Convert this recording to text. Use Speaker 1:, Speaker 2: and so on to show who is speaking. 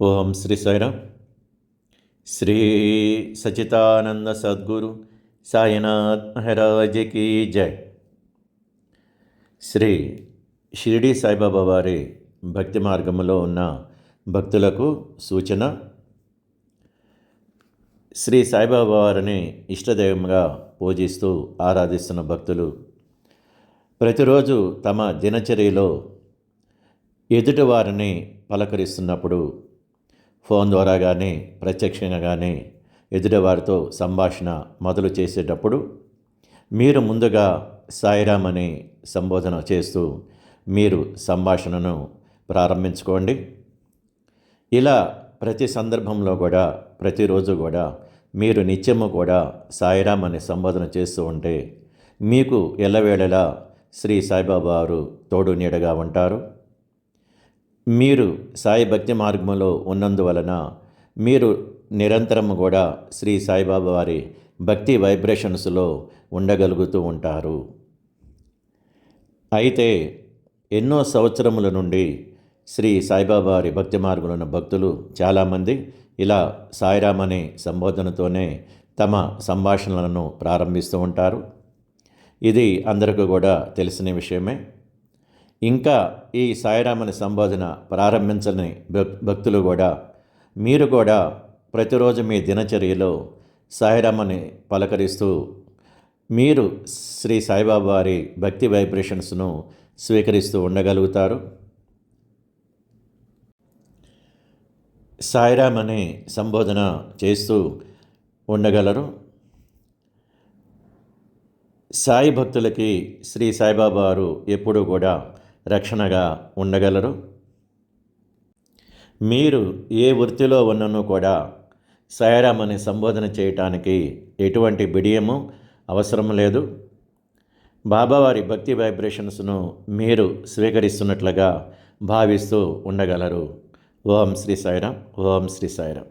Speaker 1: ఓం శ్రీ సాయిరామ్ శ్రీ సచితానంద సద్గురు సాయినాథ్ మహారాజకి జై. శ్రీ షిరిడి సాయిబాబా వారి భక్తి మార్గంలో ఉన్న భక్తులకు సూచన. శ్రీ సాయిబాబా వారిని ఇష్టదైవంగా పూజిస్తూ ఆరాధిస్తున్న భక్తులు ప్రతిరోజు తమ దినచర్యలో ఎదుటివారిని పలకరిస్తున్నప్పుడు ఫోన్ ద్వారా కానీ ప్రత్యక్షంగా కానీ ఎదుటివారితో సంభాషణ మొదలు చేసేటప్పుడు మీరు ముందుగా సాయిరామ్ అని సంబోధన చేస్తూ మీరు సంభాషణను ప్రారంభించుకోండి. ఇలా ప్రతి సందర్భంలో కూడా ప్రతిరోజు కూడా మీరు నిత్యము కూడా సాయిరామ్ అని సంబోధన చేస్తూ ఉంటే మీకు ఎల్లవేళలా శ్రీ సాయిబాబా వారు తోడు నీడగా ఉంటారు. మీరు సాయి భక్తి మార్గంలో ఉన్నందువలన మీరు నిరంతరం కూడా శ్రీ సాయిబాబా వారి భక్తి వైబ్రేషన్స్లో ఉండగలుగుతూ ఉంటారు. అయితే ఎన్నో సంవత్సరముల నుండి శ్రీ సాయిబాబా వారి భక్తి మార్గంలో ఉన్న భక్తులు చాలామంది ఇలా సాయిరామ్ అనే సంబోధనతోనే తమ సంభాషణలను ప్రారంభిస్తూ ఉంటారు. ఇది అందరికీ కూడా తెలిసిన విషయమే. ఇంకా ఈ సాయిరామని సంబోధన ప్రారంభించని భక్- భక్తులు కూడా మీరు కూడా ప్రతిరోజు మీ దినచర్యలో సాయిరామని పలకరిస్తూ మీరు శ్రీ సాయిబాబా వారి భక్తి వైబ్రేషన్స్ను స్వీకరిస్తూ ఉండగలుగుతారు. సాయిరామ్ అనే సంబోధన చేస్తూ ఉండగలరు. సాయి భక్తులకి శ్రీ సాయిబాబా వారు ఎప్పుడూ కూడా రక్షణగా ఉండగలరు. మీరు ఏ వృత్తిలో ఉన్నను కూడా సాయిరామ్ సంబోధన చేయటానికి ఎటువంటి బిడియము అవసరం లేదు. బాబావారి భక్తి వైబ్రేషన్స్ను మీరు స్వీకరిస్తున్నట్లుగా భావిస్తూ ఉండగలరు. ఓం శ్రీ సాయిరాం ఓం శ్రీ సాయిరాం